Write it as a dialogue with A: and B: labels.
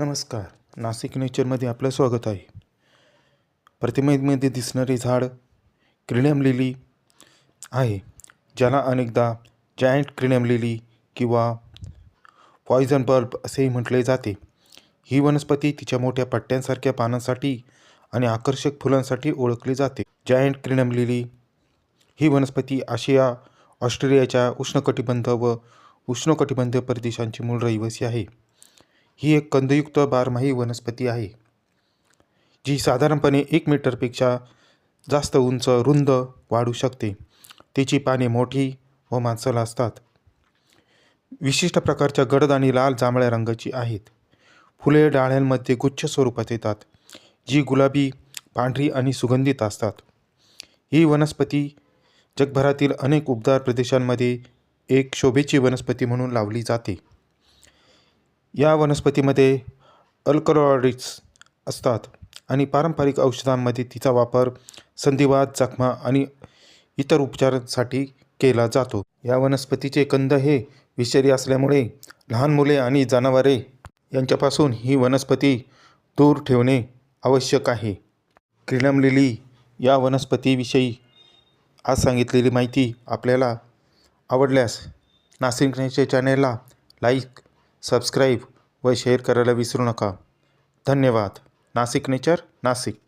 A: नमस्कार. नाशिक नेचरमध्ये आपलं स्वागत आहे. प्रतिमेमध्ये दिसणारे झाड क्रिणम लिली आहे. ज्याला अनेकदा जायंट क्रिणम लिली किंवा पॉयझन बल्ब असेही म्हटले जाते. ही वनस्पती तिच्या मोठ्या पट्ट्यांसारख्या पानांसाठी आणि आकर्षक फुलांसाठी ओळखली जाते. जायंट क्रिणम लिली ही वनस्पती आशिया ऑस्ट्रेलियाच्या उष्णकटिबंध व उष्णकटिबंधीय प्रदेशांची मूळ रहिवासी आहे. ही एक कंदयुक्त बारमाही वनस्पती आहे जी साधारणपणे एक मीटरपेक्षा जास्त उंच रुंद वाढू शकते. तिची पाने मोठी व मांसल असतात. विशिष्ट प्रकारच्या गडद आणि लाल जांभळ्या रंगाची आहेत. फुले डाळ्यांमध्ये गुच्छ स्वरूपात येतात जी गुलाबी पांढरी आणि सुगंधित असतात. ही वनस्पती जगभरातील अनेक उबदार प्रदेशांमध्ये एक शोभेची वनस्पती म्हणून लावली जाते. या वनस्पतीमध्ये अल्कलॉइड्स असतात आणि पारंपरिक औषधांमध्ये तिचा वापर संधिवात जखमा आणि इतर उपचारांसाठी केला जातो. या वनस्पतीचे कंद हे विषारी असल्यामुळे लहान मुले आणि जनावरे यांच्यापासून ही वनस्पती दूर ठेवणे आवश्यक आहे. क्रिलम लिली या वनस्पतीविषयी आज सांगितलेली माहिती आपल्याला आवडल्यास नाशिक चॅनेलला लाईक सबस्क्राईब व शेअर करायला विसरू नका. धन्यवाद. नाशिक नेचर नाशिक.